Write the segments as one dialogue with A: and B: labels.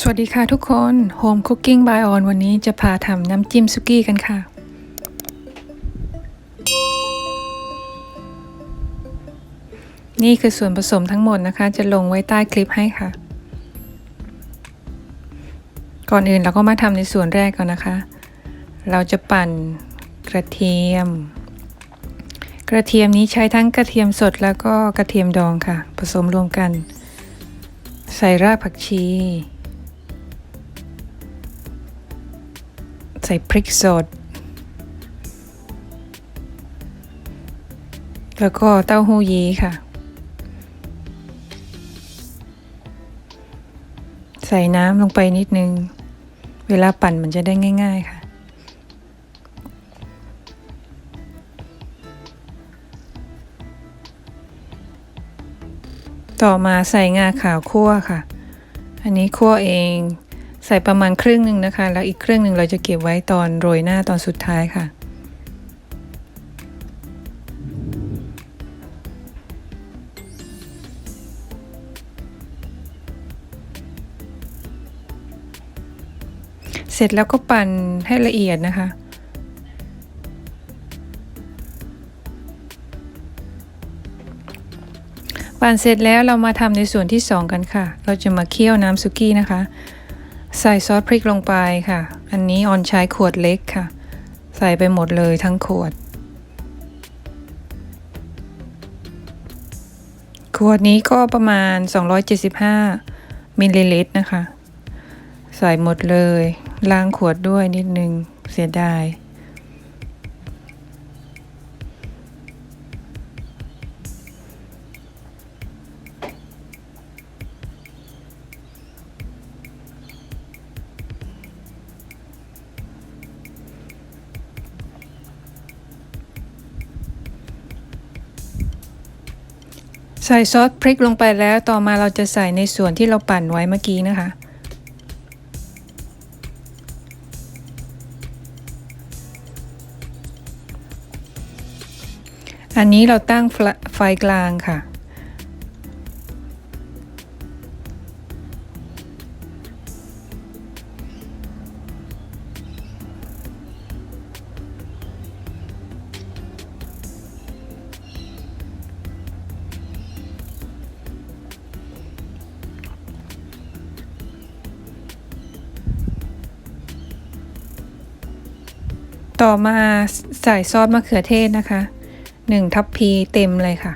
A: สวัสดีค่ะทุกคน Home Cooking by On วันนี้จะพาทำน้ำจิ้มซุกี้กันค่ะ นี่คือส่วนผสมทั้งหมดนะคะ จะลงไว้ใต้คลิปให้ค่ะ ก่อนอื่นเราก็มาทำในส่วนแรกก่อนนะคะ เราจะปั่นกระเทียม กระเทียมนี้ใช้ทั้งกระเทียมสดแล้วก็กระเทียมดองค่ะ ผสมรวมกัน ใส่รากผักชี ส่พริกสด แล้วก็เต้าหู้ยี้ค่ะ ใส่น้ำลงไปนิดนึง เวลาปั่นมันจะได้ง่าย ๆค่ะต่อมาใส่งาขาวคั่วค่ะ อันนี้คั่วเอง ใส่ประมาณครึ่งหนึ่งนะคะ แล้วอีกครึ่งหนึ่งเราจะเก็บไว้ตอนโรยหน้าตอนสุดท้ายค่ะ เสร็จแล้วก็ปั่นให้ละเอียดนะคะปั่นเสร็จแล้วเรามาทำในส่วนที่ 2 กันค่ะ เราจะมาเคี่ยวน้ำซุกี้นะคะ ใส่ซอสพริกลงไปค่ะ อันนี้ออนใช้ขวดเล็กค่ะ ใส่ไปหมดเลยทั้งขวด ขวดนี้ก็ประมาณ 275 มิลลิลิตรนะคะ ใส่หมดเลย ล้างขวดด้วยนิดนึง เสียดาย ใส่ซอสพริกลงไปแล้วต่อมาเราจะใส่ในส่วนที่เราปั่นไว้เมื่อกี้นะคะ อันนี้เราตั้งไฟกลางค่ะ ต่อมาใส่ซอสมะเขือเทศนะคะหนึ่งทัพพีเต็มเลยค่ะ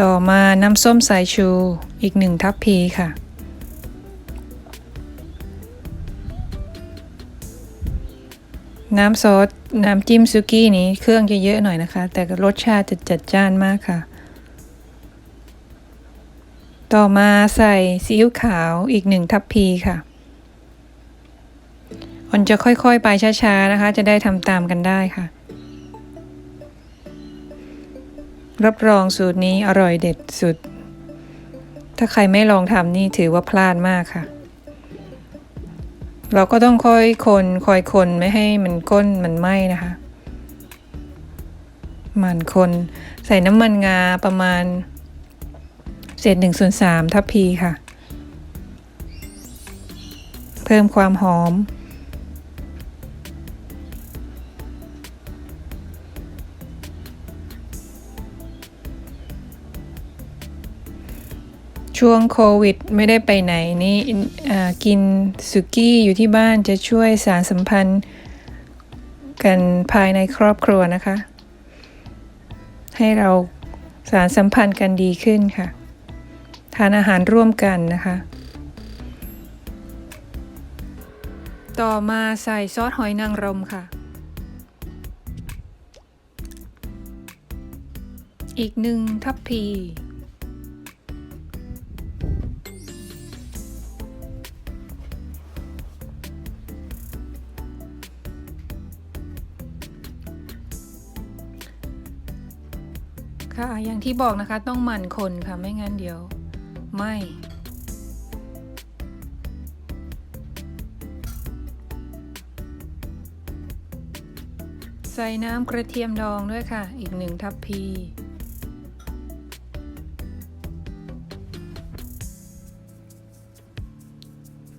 A: ต่อมาน้ำส้มสายชูอีกหนึ่งทัพพีค่ะ น้ำซอสน้ำจิ้มซุกี้นี้เครื่องจะเยอะหน่อยนะคะ แต่รสชาติจะจัดจ้านมากค่ะ ต่อมาใส่ซีอิ๊วขาวอีกหนึ่งทัพพีค่ะออนจะค่อยๆ ไปช้าๆนะคะ จะได้ทำตามกันได้ค่ะ รับรองสูตรนี้อร่อยเด็ดสุด ถ้าใครไม่ลองทำนี่ถือว่าพลาดมากค่ะ เราก็ต้องค่อยคนคอยคนไม่ให้มันก้นมันไหม้นะคะ มันคนใส่น้ำมันงาประมาณเศษหนึ่งส่วนสามทัพพีค่ะ เพิ่มความหอม ช่วงโควิดไม่ได้ไปไหนนี่กินสุกี้อยู่ที่บ้านจะช่วยสารสัมพันธ์กันภายในครอบครัวนะคะ ให้เราสารสัมพันธ์กันดีขึ้นค่ะ ทานอาหารร่วมกันนะคะ ต่อมาใส่ซอสหอยนางรมค่ะ อีกหนึ่งทัพพี ค่ะอย่างที่บอกนะคะต้องหมั่นคนค่ะไม่งั้นเดี๋ยวไม่ใส่น้ำกระเทียมดองด้วยค่ะ อีกหนึ่งทัพพี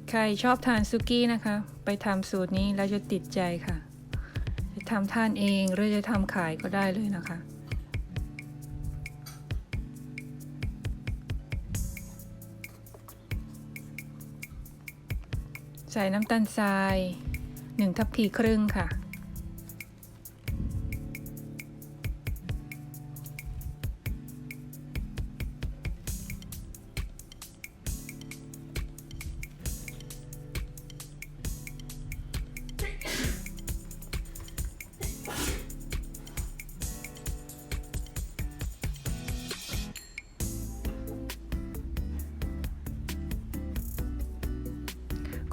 A: ใครชอบทานซุกี้นะคะ ไปทำสูตรนี้แล้วจะติดใจค่ะ จะทำทานเองหรือจะทำขายก็ได้เลยนะคะ ใส่น้ำตาลทรายหนึ่งทัพพีครึ่งค่ะ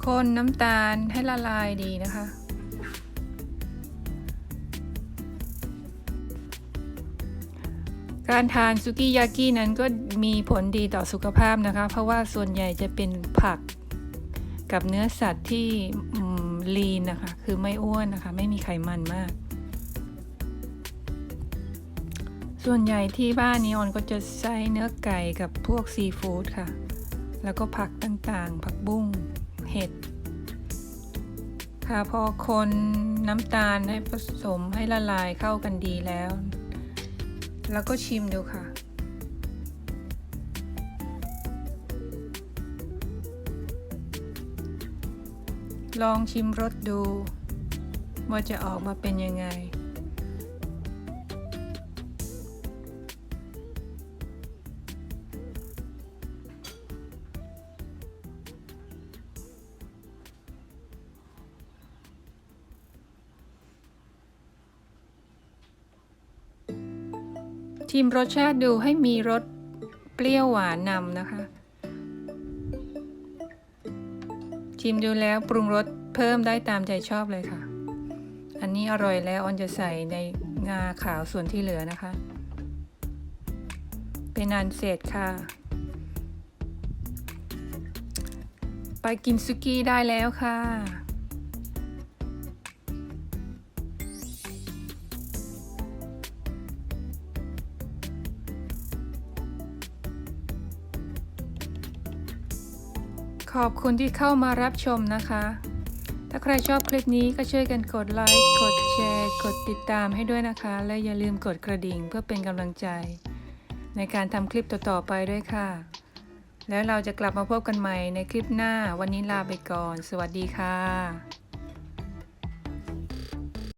A: คนน้ำตาลให้ละลายดีนะคะ การทานซุกี้ยากินั้นก็มีผลดีต่อสุขภาพนะคะ เพราะว่าส่วนใหญ่จะเป็นผักกับเนื้อสัตว์ที่ลีนนะคะ คือไม่อ้วนนะคะ ไม่มีไขมันมาก ส่วนใหญ่ที่บ้านนี้ออนก็จะใช้เนื้อไก่กับพวกซีฟู้ดค่ะ แล้วก็ผักต่างๆ ผักบุ้ง เห็ด ค่ะพอคนน้ำตาลให้ผสมให้ละลายเข้ากันดีแล้ว แล้วก็ชิมดูค่ะลองชิมรสดู ว่าจะออกมาเป็นยังไง ชิมรสชาติดูให้มีรสเปรี้ยวหวานนำนะคะ ชิมดูแล้วปรุงรสเพิ่มได้ตามใจชอบเลยค่ะ อันนี้อร่อยแล้วออนจะใส่ในงาขาวส่วนที่เหลือนะคะ เป็นอันเสร็จค่ะ ไปกินซุกี้ได้แล้วค่ะ ขอบคุณที่เข้ามารับชมนะคะ ถ้าใครชอบคลิปนี้ก็ช่วยกันกดไลค์ กดแชร์ กดติดตามให้ด้วยนะคะ และอย่าลืมกดกระดิ่งเพื่อเป็นกำลังใจ ในการทำคลิปต่อๆไปด้วยค่ะ แล้วเราจะกลับมาพบกันใหม่ในคลิปหน้า วันนี้ลาไปก่อน สวัสดีค่ะ